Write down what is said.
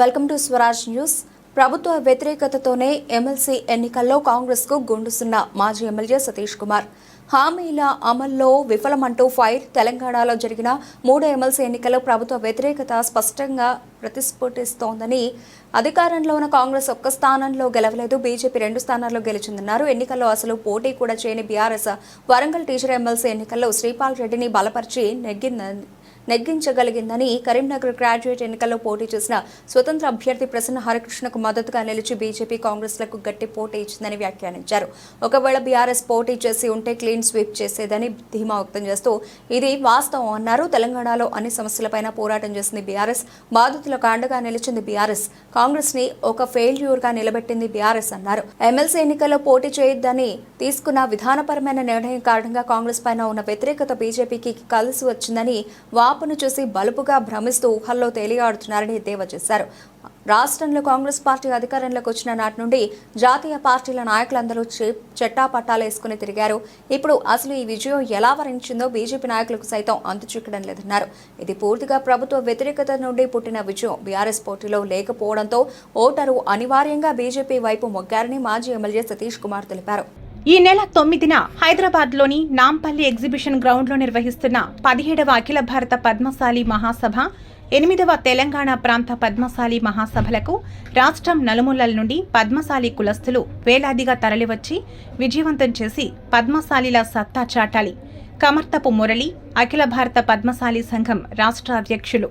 Welcome to Swaraj news. ప్రభుత్వ వ్యతిరేకతతోనే MLC ఎన్నికల్లో కాంగ్రెస్కు గుండుస్తున్న మాజీ ఎమ్మెల్యే సతీష్ కుమార్. హామీల అమల్లో విఫలమంటూ ఫైర్ తెలంగాణలో జరిగిన మూడు ఎమ్మెల్సీ ఎన్నికల్లో ప్రభుత్వ వ్యతిరేకత స్పష్టంగా ప్రతిస్ఫుటిస్తోందని అధికారంలో ఉన్న కాంగ్రెస్ ఒక్క స్థానంలో గెలవలేదు. బీజేపీ రెండు స్థానాల్లో గెలిచిందన్నారు. ఎన్నికల్లో అసలు పోటీ కూడా చేయని బీఆర్ఎస్ వరంగల్ టీచర్ ఎమ్మెల్సీ ఎన్నికల్లో శ్రీపాల్ రెడ్డిని బలపరిచి నెగ్గిందని నెగ్గించగలిగిందని కరీంనగర్ గ్రాడ్యుయేట్ ఎన్నికల్లో పోటీ చేసిన స్వతంత్ర అభ్యర్థి ప్రసన్న హరికృష్ణకు మద్దతుగా నిలిచి బీజేపీ కాంగ్రెస్లకు గట్టి పోటీ ఇచ్చిందని వ్యాఖ్యానించారు. ఒకవేళ బీఆర్ఎస్ పోటీ చేసి ఉంటే క్లీన్ స్వీప్ చేసేదని ధీమా వ్యక్తం చేస్తూ ఇది వాస్తవం అన్నారు. తెలంగాణలో అన్ని సమస్యలపైన పోరాటం చేసింది బీఆర్ఎస్. బాధితులకు అండగా నిలిచింది బీఆర్ఎస్. కాంగ్రెస్ని ఒక ఫెయిల్యూర్గా నిలబెట్టింది బీఆర్ఎస్ అన్నారు. ఎమ్మెల్సీ ఎన్నికల్లో పోటీ చేయొద్దని తీసుకున్న విధానపరమైన నిర్ణయం కారణంగా కాంగ్రెస్ పైన ఉన్న వ్యతిరేకత బీజేపీకి కలిసి వచ్చిందని వా వాపును చూసి బలుపుగా భ్రమిస్తూ ఊహల్లో తేలియాడుతున్నారని ఎద్దేవా చేశారు. రాష్ట్రంలో కాంగ్రెస్ పార్టీ అధికారంలోకి వచ్చిన నాటి నుండి జాతీయ పార్టీల నాయకులందరూ చెట్టా పట్టాలు వేసుకుని తిరిగారు. ఇప్పుడు అసలు ఈ విజయం ఎలా వరించిందో బీజేపీ నాయకులకు సైతం అంతుచిక్కడం లేదన్నారు. ఇది పూర్తిగా ప్రభుత్వ వ్యతిరేకత నుండి పుట్టిన విజయం. బీఆర్ఎస్ పోటీలో లేకపోవడంతో ఓటరు అనివార్యంగా బీజేపీ వైపు మొగ్గారని మాజీ ఎమ్మెల్యే సతీష్ కుమార్ తెలిపారు. ఈ నెల తొమ్మిదిన హైదరాబాద్లోని నాంపల్లి ఎగ్జిబిషన్ గ్రౌండ్లో నిర్వహిస్తున్న పదిహేడవ అఖిల భారత పద్మశాలి మహాసభ ఎనిమిదవ తెలంగాణ ప్రాంత పద్మశాలి మహాసభలకు రాష్ట్రం నలుమూలల నుండి పద్మశాలి కులస్తులు వేలాదిగా తరలివచ్చి విజయవంతం చేసి పద్మశాలిల సత్తా చాటాలి. కమర్తపు మురళి అఖిల భారత పద్మశాలి సంఘం రాష్ట్ర అధ్యక్షులు